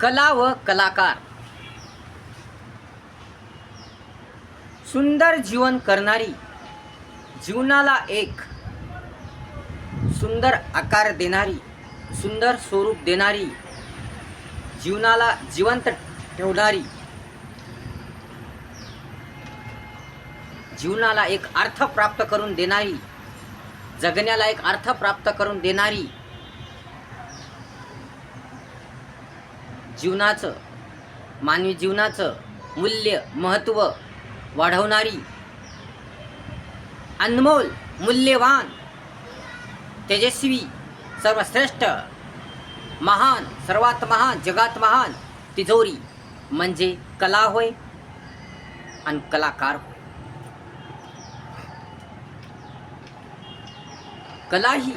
कला व कलाकार. सुंदर जीवन करणारी जीवनाला एक सुंदर आकार देणारी सुंदर स्वरूप देणारी जीवनाला जिवंत ठेवणारी जीवनाला एक अर्थ प्राप्त करून देणारी जगण्याला एक अर्थ प्राप्त करून देणारी जीवनाचं मानवी जीवनाचं मूल्य महत्त्व वाढवणारी अनमोल मूल्यवान तेजस्वी सर्वश्रेष्ठ महान सर्वात महान जगात महान तिजोरी म्हणजे कला होय आणि कलाकार होय. कला ही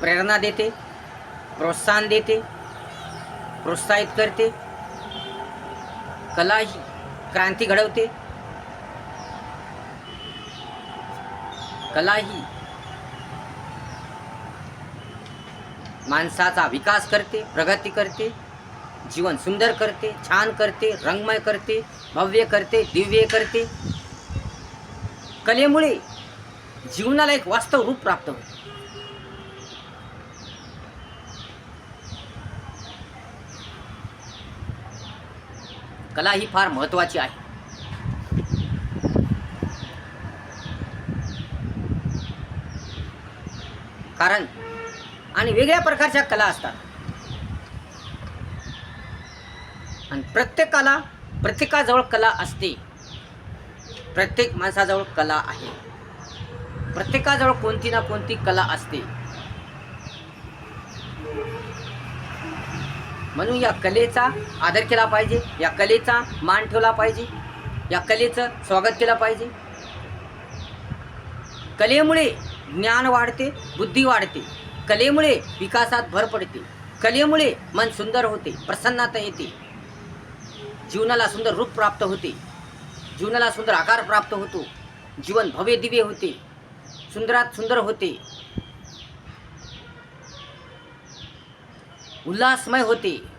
प्रेरणा देते प्रोत्साहन देते प्रोत्साहित करते. कला ही क्रांती घडवते. कला ही माणसाचा विकास करते प्रगती करते जीवन सुंदर करते छान करते रंगमय करते भव्य करते दिव्य करते. कलेमुळे जीवनाला एक वास्तव रूप प्राप्त होते. कला ही फार महत्वाची आहे. कारण आणि वेगळ्या प्रकारच्या कला असतात. आणि प्रत्येकाला प्रत्येकाजवळ कला असते. प्रत्येक माणसाजवळ कला आहे. प्रत्येकाजवळ कोणती ना कोणती कला असते. म्हणून या कलेचा आदर केला पाहिजे या कलेचा मान ठेवला पाहिजे या कलेचं स्वागत केलं पाहिजे. कलेमुळे ज्ञान वाढते बुद्धी वाढते. कलेमुळे विकासात भर पडते. कलेमुळे मन सुंदर होते प्रसन्नता येते. जीवनाला सुंदर रूप प्राप्त होते. जीवनाला सुंदर आकार प्राप्त होतो. जीवन भव्य दिव्य होते. सुंदरात सुंदर होते. उल्हासमय होते.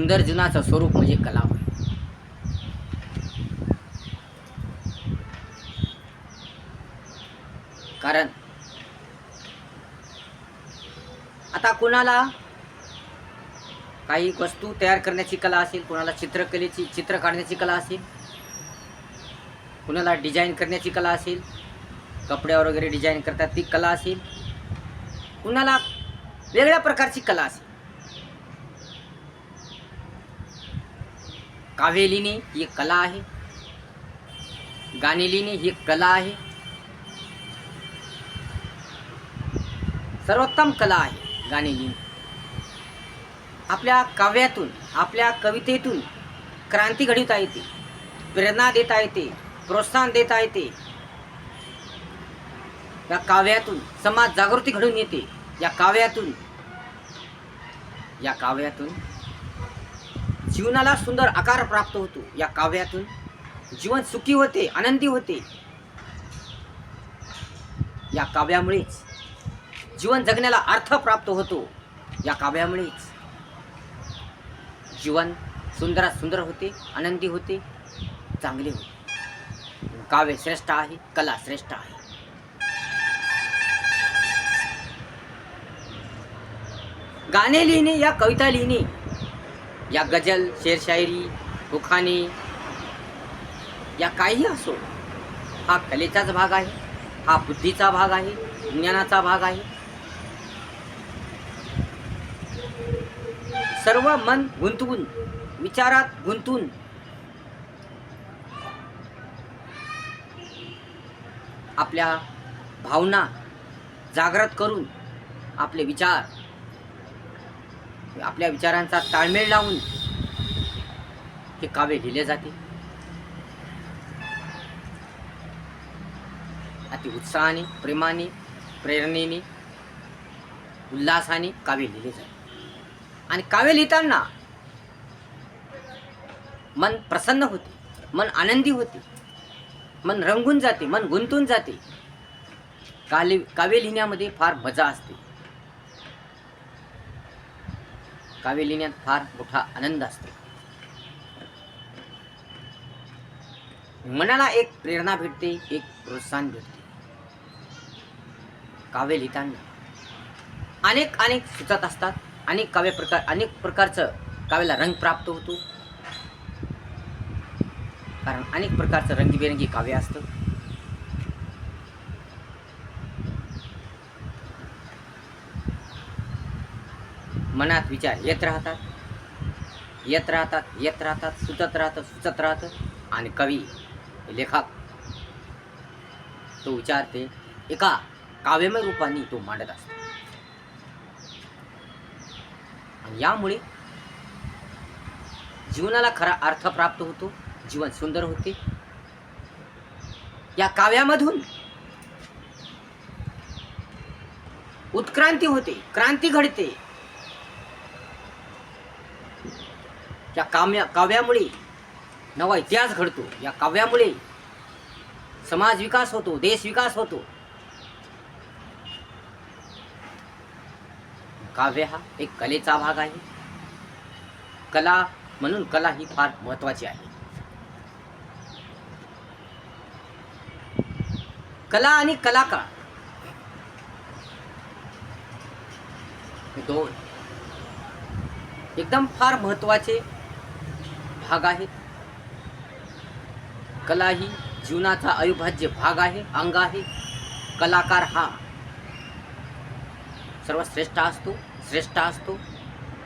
सुंदर जीवनाचं स्वरूप म्हणजे कला. होय कारण आता कोणाला काही वस्तू तयार करण्याची कला असेल कोणाला चित्रकलेची चित्र काढण्याची कला असेल कुणाला डिझाईन करण्याची कला असेल कपड्यावर वगैरे डिझाईन करतात ती कला असेल कुणाला वेगळ्या प्रकारची कला असेल. काव्य लिहिणे ही एक कला आहे. गाणे लिहिणे ही एक कला आहे. सर्वोत्तम कला आहे गाणे लिहिणे आपल्या काव्यातून आपल्या कवितेतून क्रांती घडवता येते. प्रेरणा देता येते प्रोत्साहन देता येते. या काव्यातून समाज जागृती घडून येते. या काव्यातून या काव्यातून जीवनाला सुंदर आकार प्राप्त होतो या काव्यातून. जीवन सुखी होते आनंदी होते. या काव्यामुळेच जीवन जगण्याला अर्थ प्राप्त होतो. या काव्यामुळेच जीवन सुंदरात सुंदर होते आनंदी होते चांगले होते. काव्य श्रेष्ठ आहे कला श्रेष्ठ आहे. गाणे लिहिणे या कविता लिहिणे या गजल शेरशायरी उखाणे या काही असो हा कलेचाच भाग आहे हा बुद्धीचा भाग आहे ज्ञानाचा भाग आहे. सर्व मन गुंतवून विचारात गुंतून आपल्या भावना जागृत करून आपले विचार आपल्या विचारांचा ताळमेळ लावून हे काव्य लिहिले जाते. अति उत्साहाने प्रेमाने प्रेरणेने उल्हासाने काव्य लिहिले जाते. आणि काव्य लिहिताना मन प्रसन्न होते मन आनंदी होते मन रंगून जाते मन गुंतून जाते. काले काव्य लिहिण्यामध्ये फार मजा असते. काव्य लिहिण्यात फार मोठा आनंद असतो. मनाला एक प्रेरणा भेटते एक प्रोत्साहन भेटते. काव्य लिहिताना अनेक अनेक सुचत असतात. अनेक काव्य प्रकार अनेक प्रकारचं काव्याला रंग प्राप्त होतो. कारण अनेक प्रकारचं रंगीबेरंगी काव्य असतं. मनात विचार येत राहतात. येत राहतात येत राहतात सुचत राहतं सुचत राहतं आणि कवी लेखक तो विचारते एका काव्यमय रूपाने तो मांडत असतो. आणि यामुळे जीवनाला खरा अर्थ प्राप्त होतो जीवन सुंदर होते. या काव्यामधून उत्क्रांती होते क्रांती घडते. या काम्या काव्यामुळे नवा इतिहास घडतो. या काव्यामुळे समाज विकास होतो देश विकास होतो. काव्य हा एक कलेचा भाग आहे. कला म्हणून कला ही फार महत्वाची आहे. कला आणि कलाकार हे दोन एकदम फार महत्त्वाचे भाग आहेत कला ही जीवनाचा अविभाज्य भाग आहे अंग आहे. कलाकार हा सर्वश्रेष्ठ असतो श्रेष्ठ असतो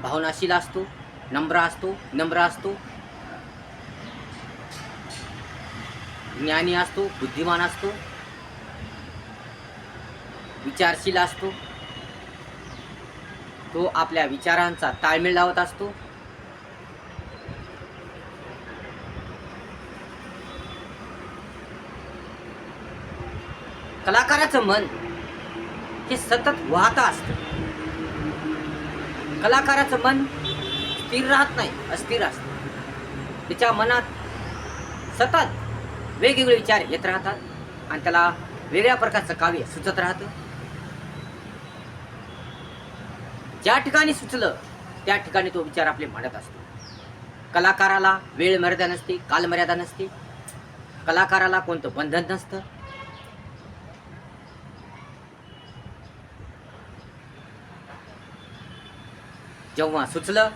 भावनाशील असतो नम्र असतो नम्र असतो. ज्ञानी असतो बुद्धिमान असतो. विचारशील असतो. तो आपल्या विचारांचा ताळमेळ लावत असतो. कलाकाराचं मन हे सतत वाहत असतं. कलाकाराचं मन स्थिर राहत नाही अस्थिर असतं. त्याच्या मनात सतत वेगवेगळे विचार येत राहतात आणि त्याला वेगळ्या प्रकारचं काव्य सुचत राहतं. ज्या ठिकाणी सुचलं त्या ठिकाणी तो विचार आपले मांडत असतो. कलाकाराला वेळ मर्यादा नसते कालमर्यादा नसते. कलाकाराला कोणतं बंधन नसतं. जेव्हा सुचलं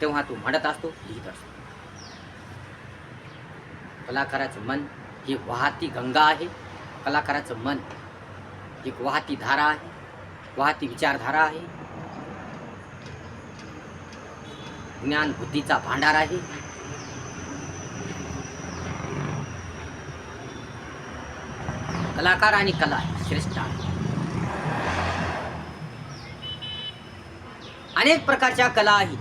तेव्हा तो म्हणत असतो लिहित असतो. कलाकाराचं मन ही वाहती गंगा आहे. कलाकाराचं मन एक वाहती धारा आहे. वाहती विचारधारा आहे. ज्ञान बुद्धीचा भांडार आहे. कलाकार आणि कला श्रेष्ठ आहे. अनेक प्रकारच्या कला आहेत.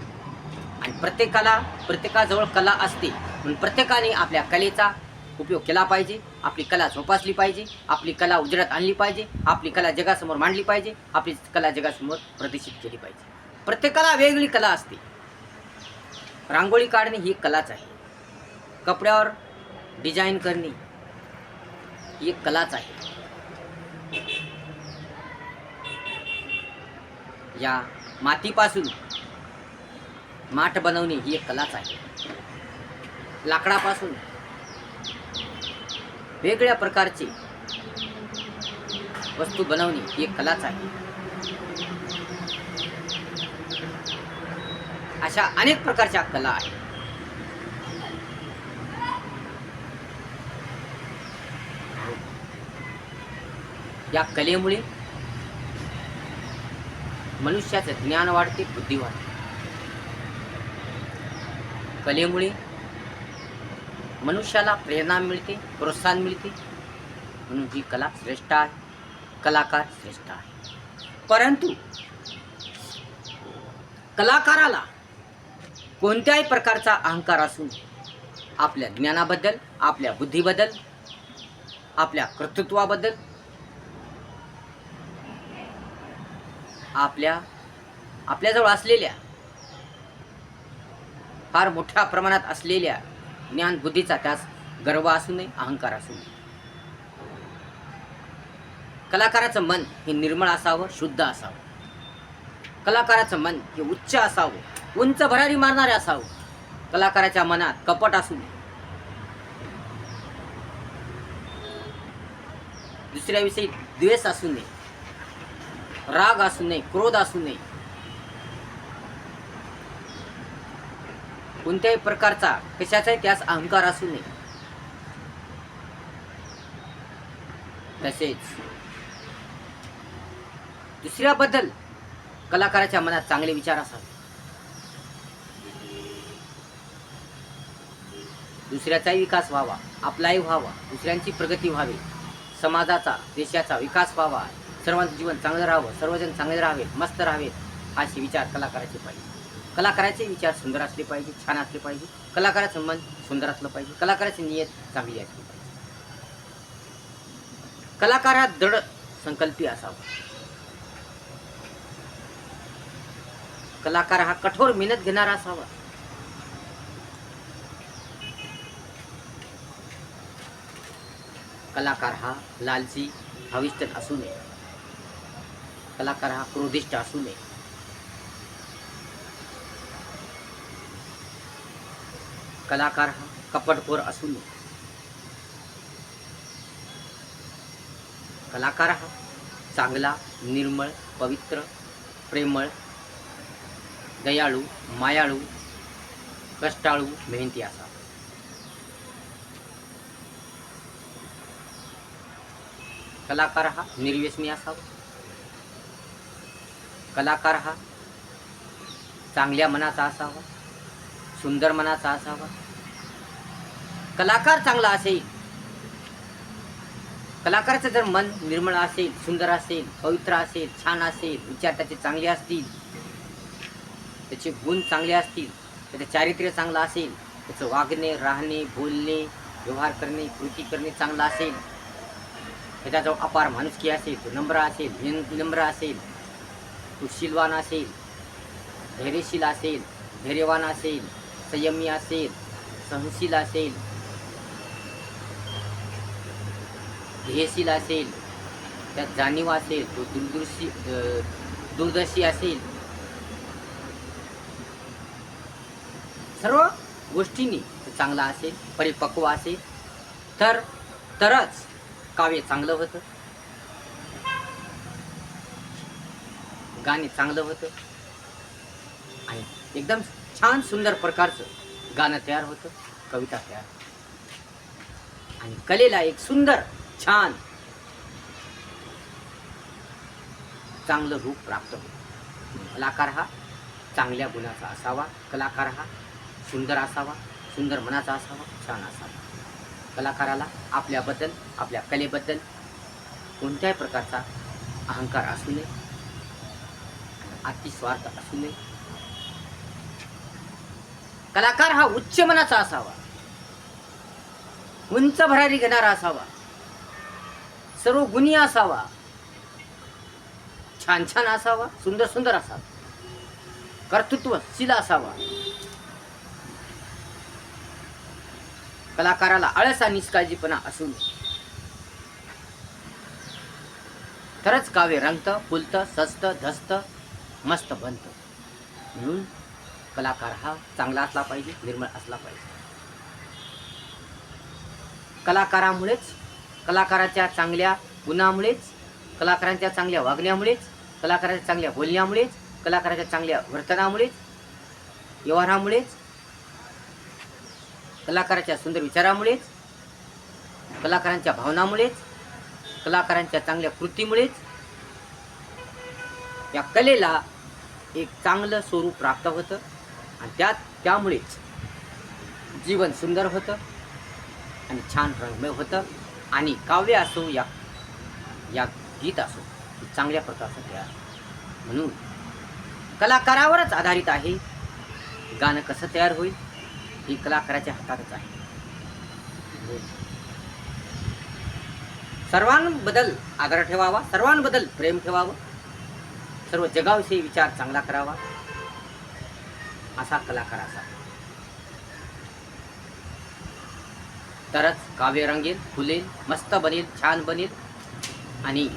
आणि प्रत्येकाला प्रत्येकाजवळ कला असते. म्हणून प्रत्येकाने आपल्या कलेचा उपयोग केला पाहिजे. आपली कला जोपासली पाहिजे. आपली कला उजेडात आणली पाहिजे. आपली कला जगासमोर मांडली पाहिजे. आपली कला जगासमोर प्रदर्शित केली पाहिजे. प्रत्येकाला वेगवेगळी कला असते. रांगोळी काढणे ही कलाच आहे. कपड्यावर डिझाईन करणे ही एक कलाच आहे. या मातीपासून माठ बनवणे ही एक कलाच आहे. लाकडापासून वेगळ्या प्रकारचे वस्तू बनवणे ही एक कलाच आहे. अशा अनेक प्रकारच्या कला आहेत. या कलेमुळे मनुष्याचं ज्ञान वाढते बुद्धी वाढते. कलेमुळे मनुष्याला प्रेरणा मिळते प्रोत्साहन मिळते. म्हणून ही कला श्रेष्ठ आहे. कलाकार श्रेष्ठ आहे. परंतु कलाकाराला कोणत्याही प्रकारचा अहंकार असून आपल्या ज्ञानाबद्दल आपल्या बुद्धीबद्दल आपल्या कर्तृत्वाबद्दल आपल्या आपल्याजवळ असलेल्या फार मोठ्या प्रमाणात असलेल्या ज्ञान बुद्धीचा त्यास गर्व असू नये अहंकार असू नये. कलाकाराचं मन हे निर्मळ असावं शुद्ध असावं. कलाकाराचं मन हे उच्च असावं उंच भरारी मारणारे असावं. कलाकाराच्या मनात कपट असू नये. दुसऱ्याविषयी द्वेष असू नये. राग असू नये क्रोध असू नये. कोणत्याही प्रकारचा कशाचाही त्यास अहंकार असू नये. तसेच दुसऱ्याबद्दल कलाकाराच्या मनात चांगले विचार असावे. दुसऱ्याचाही विकास व्हावा आपलाही व्हावा दुसऱ्यांची प्रगती व्हावी समाजाचा देशाचा विकास व्हावा. सर्वांचं जीवन चांगलं राहावं सर्वजण चांगले राहावेत मस्त राहावेत असे विचार कलाकाराचे पाहिजे. कलाकाराचे विचार सुंदर असले पाहिजे छान असले पाहिजे कलाकाराचं मन सुंदर असलं पाहिजे कलाकाराची नियत चांगली असली पाहिजे. कलाकार हा दृढ संकल्पी असावा. कलाकार हा कठोर मेहनत घेणारा असावा. कलाकार हा लालची हविष्ट असू नये. कलाकार हा क्रोधिष्ट असू नये. कलाकार हा कपटखोर असू नये. कलाकार हा चांगला निर्मळ पवित्र प्रेमळ दयाळू मायाळू कष्टाळू मेहनती असा. कलाकार हा निर्व्यसनी असावा. कलाकार हा. चांगल्या मनाचा असावा. सुंदर मनाचा असावा. कलाकार चांगला असेल. कलाकाराचं जर मन निर्मळ असेल सुंदर असेल पवित्र असेल छान असेल विचार त्याचे चांगले असतील त्याचे गुण चांगले असतील त्याचं चारित्र्य चांगलं असेल त्याचं वागणे राहणे बोलणे व्यवहार करणे कृती करणे चांगलं असेल त्याच्याजवळ अपार माणुसकी असेल तो नम्र असेल विन- विनम्र असेल सुशीलवान असेल धैर्यशील असेल धैर्यवान असेल संयमी असेल सहनशील असेल ध्येयशील असेल त्यात जाणीव असेल तो दूरदर्शी दूरदर्शी असेल. सर्व गोष्टींनी तो चांगला असेल परिपक्व असेल तर तरच काव्य चांगलं होतं. गाणे चांगलं होतं. आणि एकदम छान सुंदर प्रकारचं गाणं तयार होतं कविता तयार आणि कलेला एक सुंदर छान चांगलं रूप प्राप्त होतं. कलाकार हा चांगल्या गुणाचा असावा कलाकार हा सुंदर असावा सुंदर मनाचा असावा छान असावा. कलाकाराला आपल्याबद्दल आपल्या कलेबद्दल कोणत्याही प्रकारचा अहंकार असू नये. अतिस्वार्थ असू नये कलाकार हा उच्च मनाचा असावा. उंच भरारी घेणारा असावा. सर्व गुणी असावा. छान छान असावा सुंदर सुंदर असावा. कर्तृत्वशील असावा. कलाकाराला आळस आणि निष्काळजीपणा असू नये तरच काव्य रंगतं फुलतं सजतं धसतं मस्त बनतं. म्हणून कलाकार हा चांगला असला पाहिजे निर्मळ असला पाहिजे. कलाकारामुळेच कलाकाराच्या चांगल्या गुणामुळेच कलाकारांच्या चांगल्या वागण्यामुळेच कलाकाराच्या चांगल्या बोलण्यामुळेच कलाकाराच्या चांगल्या वर्तनामुळेच व्यवहारामुळेच कलाकाराच्या सुंदर विचारामुळेच कलाकारांच्या भावनामुळेच कलाकारांच्या चांगल्या कृतीमुळेच या कलेला एक चांगलं स्वरूप प्राप्त होतं. आणि त्यात त्यामुळेच जीवन सुंदर होतं आणि छान रंगमय होतं. आणि काव्य असो या या गीत असो चांगल्या प्रकारचं तयार म्हणून कलाकारावरच आधारित आहे. गाणं कसं तयार होईल हे कलाकाराच्या हातातच आहे. सर्वांबद्दल आदर ठेवावा सर्वांबद्दल प्रेम ठेवावं. सर्व जगाविषयी विचार चांगला करावा. असा कलाकार असा. तरच काव्य रंगेल फुलेल मस्त बनेल छान बनेल आणि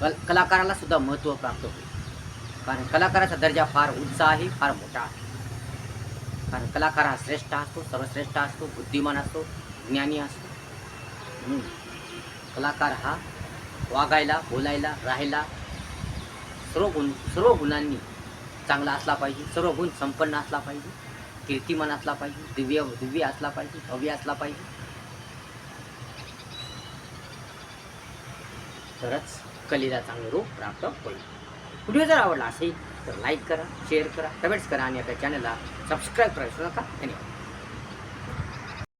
कल कलाकाराला सुद्धा महत्त्व प्राप्त होईल. कारण कलाकाराचा दर्जा फार उंच आहे फार मोठा आहे. कारण कलाकार हा श्रेष्ठ असतो सर्वश्रेष्ठ असतो बुद्धिमान असतो ज्ञानी असतो. म्हणून कलाकार हा वागायला बोलायला राहायला सर्व गुण सर्व गुणांनी चांगला असला पाहिजे सर्व गुण संपन्न असला पाहिजे कीर्तिमान असला पाहिजे दिव्य दिव्य असला पाहिजे भव्य असला पाहिजे. तरच कलेला चांगलं रूप प्राप्त होईल. व्हिडिओ जर आवडला असेल तर लाईक करा शेअर करा कमेंट्स करा आणि आपल्या चॅनलला सबस्क्राईब करायचं नका. धन्यवाद.